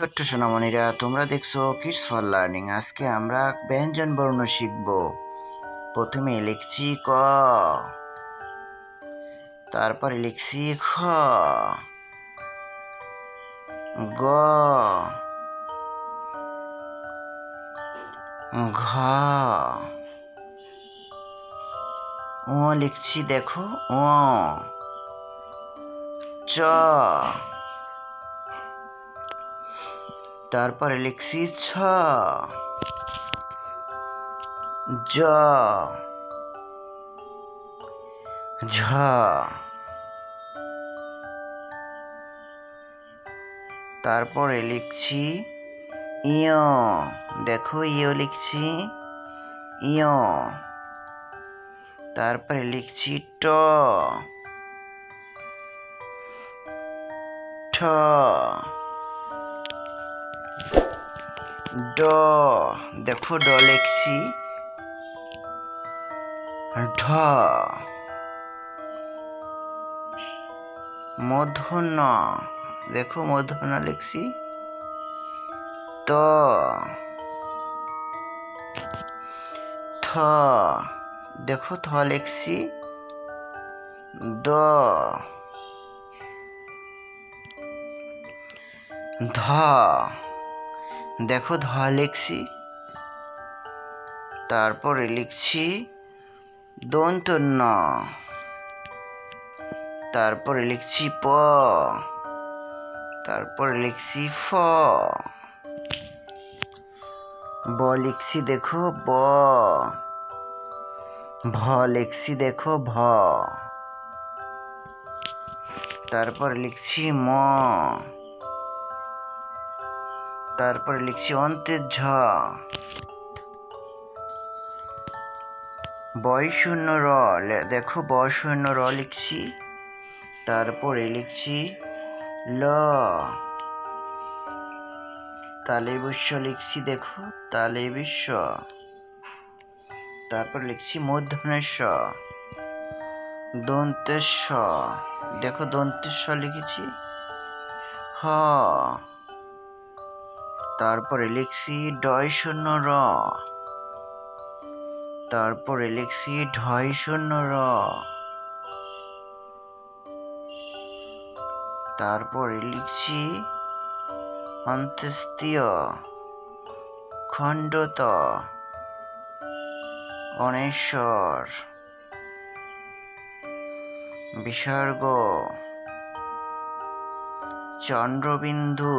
ছোট্ট সোনামণিরা, তোমরা দেখছ কিডস ফর লার্নিং আজকে আমরা ব্যঞ্জন বর্ণ শিখব। প্রথমে লিখছি ক। তারপরে লিখছি খ। গ। ঘ। ও লিখছি, দেখো। ও চ। তারপরে লিখছি ছ। জ। ঝ। তারপরে লিখছি ইয়। দেখো, ইয় লিখছি ইয়। তারপরে লিখছি ট। ঠ। ড। দেখো ড লিখছি। ঢ। মূর্ধন্য দেখো মূর্ধন্য লিখছি। ত। থ। দেখো থ লিখছি। দ। ধ। দেখো ধ লিখছি। তারপরে লিখছি, দন্তন্য। তারপরে লিখছি প। তারপরে লিখছি ফ। ব লিখছি দেখো ব। ভ লিখছি দেখো ভ। তারপর লিখছি ম। তারপরে লিখছি অন্তের ঝ বয় শূন্য র দেখো বয় শূন্য র লিখছি। তারপরে লিখছি ল। তালে বিশ্ব লিখছি, দেখো, তালে বিশ্ব তারপর লিখছি মূর্ধনেশ দন্তেশ দেখো দন্তেশ লিখেছি। হ। তারপরে লিখছি ডয় শূন্য র। তারপরে লিখছি ঢয় শূন্য র। তারপরে লিখছি অন্ত্যেস্তীয় খণ্ডত অনেশ্বর। বিসর্গ চন্দ্রবিন্দু